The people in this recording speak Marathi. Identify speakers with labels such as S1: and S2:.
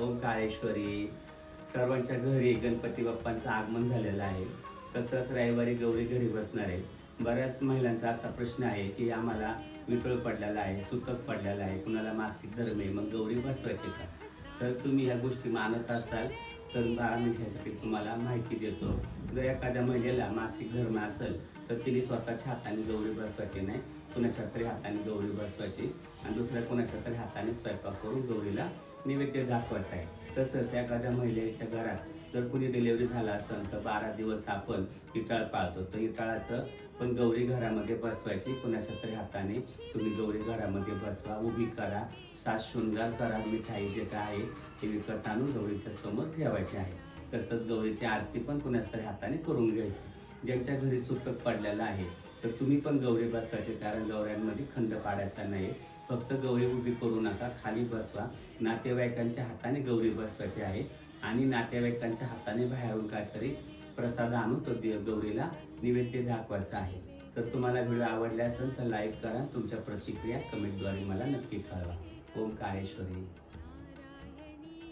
S1: ओम काळेश्वरी सर्वांच्या घरी गणपती बाप्पांचं आगमन झालेलं आहे. तसंच रविवारी गौरी घरी बसणार आहे. बऱ्याच महिलांचा असा प्रश्न आहे की आम्हाला विठळ पडलेला आहे सुतक पडलेला आहे कुणाला मासिक धर्म आहे मग गौरी बसवायची का? तर तुम्ही ह्या गोष्टी मानत असाल. तर आम्ही त्यासाठी तुम्हाला माहिती देतो. जर एखाद्या महिलेला मासिक धर्म असेल तर तिने स्वतःच्या हाताने गौरी बसवायची नाही कुणाच्या तरी हाताने गौरी बसवायची. आणि दुसऱ्या कुणाच्या तरी हाताने स्वयंपाक करून गौरीला नैवेद्य दाखवायचा आहे. तसंच एखाद्या महिलेच्या घरात जर कुणी डिलेवरी झाला असेल तर बारा दिवस आपण इटाळ पाळतो. तर इटाळाचं पण गौरी घरामध्ये बसवायची. कुणाच्या तरी हाताने तुम्ही गौरी घरामध्ये बसवा. उभी करा. सात शृंगार करा. मिठाई जे काय आहे ते विकत आणून गौरीच्या समोर ठेवायचे आहे. तसंच गौरीची आरती पण कुणाच्या तरी हाताने करून घ्यायची. ज्यांच्या घरी सुतक पडलेलं आहे तर तुम्ही पण गौरी बसवायचे. कारण गौऱ्यांमध्ये खंड पाडायचा नाही फक्त गौरी उभी करू नका खाली बसवा. नातेवाईकांच्या हाताने गौरी बसवायची आहे आणि नातेवाईकांच्या हाताने बाहेरून काहीतरी प्रसाद आणून तो देव गौरीला नैवेद्य दाखवायचा आहे. तर तुम्हाला व्हिडिओ आवडला असेल तर लाईक करा तुमच्या प्रतिक्रिया कमेंटद्वारे मला नक्की कळवा. ओम काळेश्वरी.